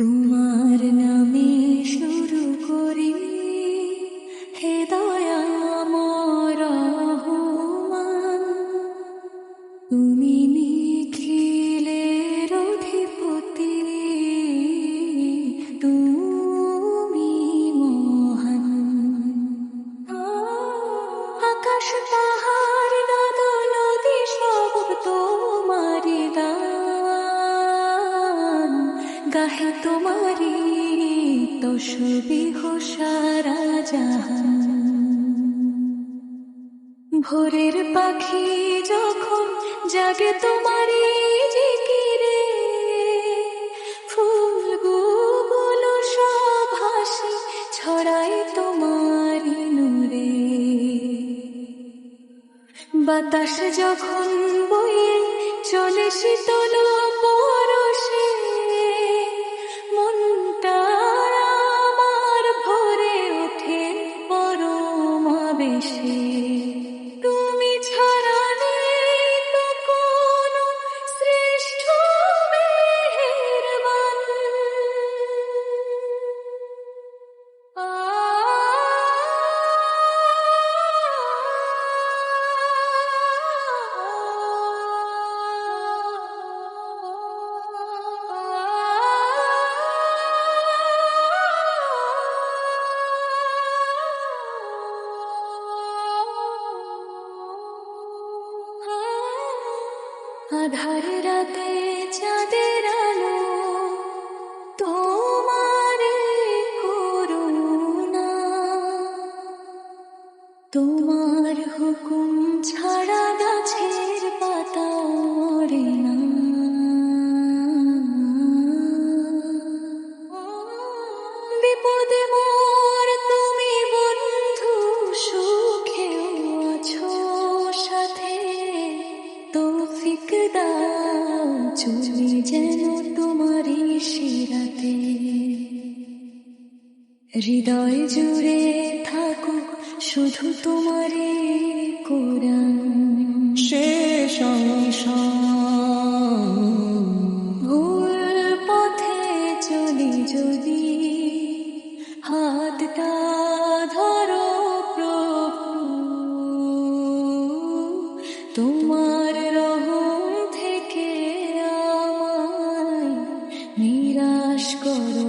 路吗？শুধু তোমারি তো সুবিহ সারা জাহান ভোরের পাখি যখন জাগে তোমারি জিকিরে, ফুলগুলো সব হাসি ছড়াই তোমারি নূরে। বাতাস যখন বইয়ে চলে শীতল পরা আধার রাতে চাঁদের আলো তোমার করুণা তোমার হুকুম ছাড়া হৃদয় জুড়ে থাকুক শুধু তোমারই কোরআন। শেষ অংশ ভুল পথে চলি যদি হাতটা ধরো প্রভু। তোমার রহম থেকে আমায় নিরাশ করো।